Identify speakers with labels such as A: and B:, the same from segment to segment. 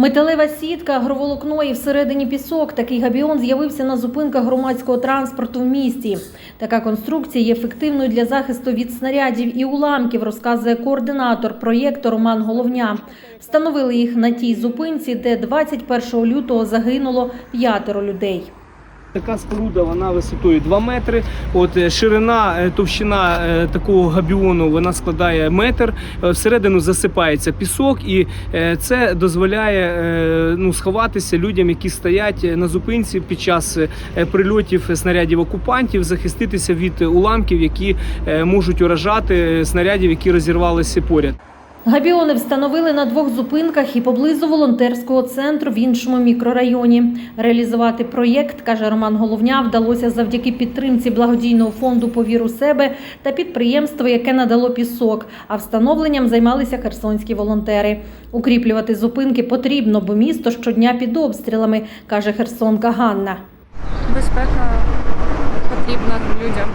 A: Металева сітка, агроволокно і всередині пісок. Такий габіон з'явився на зупинках громадського транспорту в місті. Така конструкція є ефективною для захисту від снарядів і уламків, розказує координатор проєкту Роман Головня. Встановили їх на тій зупинці, де 21 лютого загинуло п'ятеро людей.
B: Така споруда вона висотою 2 метри. От е, ширина, е, товщина е, такого габіону вона складає метр. Всередину засипається пісок, і це дозволяє ну, сховатися людям, які стоять на зупинці під час прильотів снарядів окупантів, захиститися від уламків, які можуть уражати снарядів, які розірвалися поряд.
A: Габіони встановили на двох зупинках і поблизу волонтерського центру в іншому мікрорайоні. Реалізувати проєкт, каже Роман Головня, вдалося завдяки підтримці благодійного фонду «Повір у себе та підприємства, яке надало пісок. А встановленням займалися херсонські волонтери. Укріплювати зупинки потрібно, бо місто щодня під обстрілами, каже херсонка Ганна.
C: Безпека потрібна людям,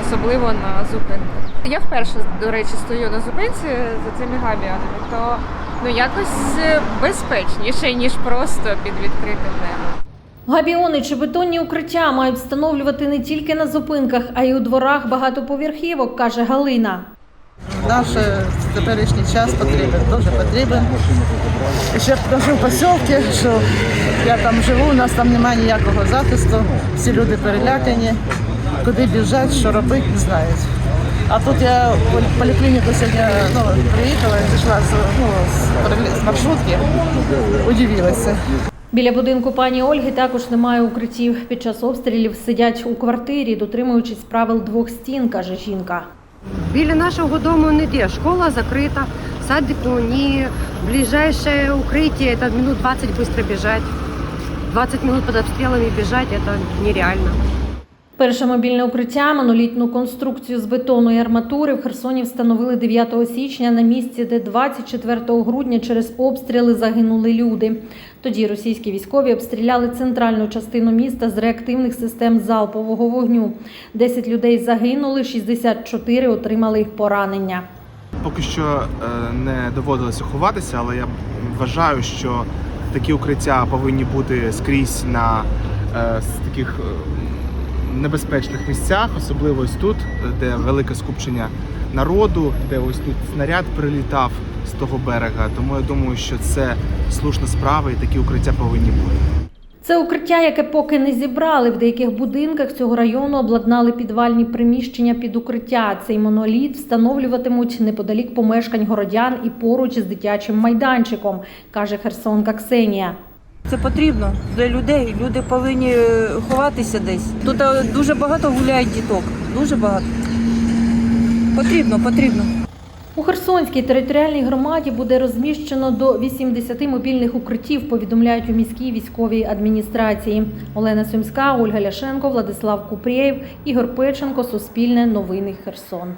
C: особливо на зупинках. Я вперше, до речі, стою на зупинці за цими габіонами, то ну якось е, безпечніше, ніж просто під відкритим небом.
A: Габіони чи бетонні укриття мають встановлювати не тільки на зупинках, а й у дворах багатоповерхівок, каже Галина.
D: Наш теперішній час потрібен, дуже потрібен. Ще кажу в посілки, що я там живу, у нас там немає ніякого захисту, всі люди перелякані, куди біжать, що робити, не знають. А тут я в поліклініку сьогодні ну, приїхала, зійшла з, ну, з маршрутки, удивилася.
A: Біля будинку пані Ольги також немає укриттів. Під час обстрілів сидять у квартирі, дотримуючись правил двох стін, каже жінка.
E: Біля нашого дому ніде. Школа закрита, садику ні. Ближайшее укрытие это минут 20 быстро бежать. 20 минут под обстрелами бежать это нереально.
A: Перше мобільне укриття, монолітну конструкцію з бетону і арматури в Херсоні встановили 9 січня на місці, де 24 грудня через обстріли загинули люди. Тоді російські військові обстріляли центральну частину міста з реактивних систем залпового вогню. 10 людей загинули, 64 отримали поранення.
F: Поки що е, не доводилося ховатися, але я вважаю, що такі укриття повинні бути скрізь на е, з таких е, небезпечних місцях, особливо ось тут, де велике скупчення народу, де ось тут снаряд прилітав з того берега. Тому я думаю, що це слушна справа і такі укриття повинні бути.
A: Це укриття, яке поки не зібрали. В деяких будинках цього району обладнали підвальні приміщення під укриття. Цей моноліт встановлюватимуть неподалік помешкань городян і поруч з дитячим майданчиком, каже Херсонка Ксенія.
G: Це потрібно для людей. Люди повинні е, ховатися десь. Тут е, дуже багато гуляють діток. Дуже багато. Потрібно, потрібно.
A: У Херсонській територіальній громаді буде розміщено до 80 мобільних укриттів, повідомляють у міській військовій адміністрації. Олена Сумська, Ольга Ляшенко, Владислав Купрєєв, Ігор Печенко, Суспільне, Новини Херсон.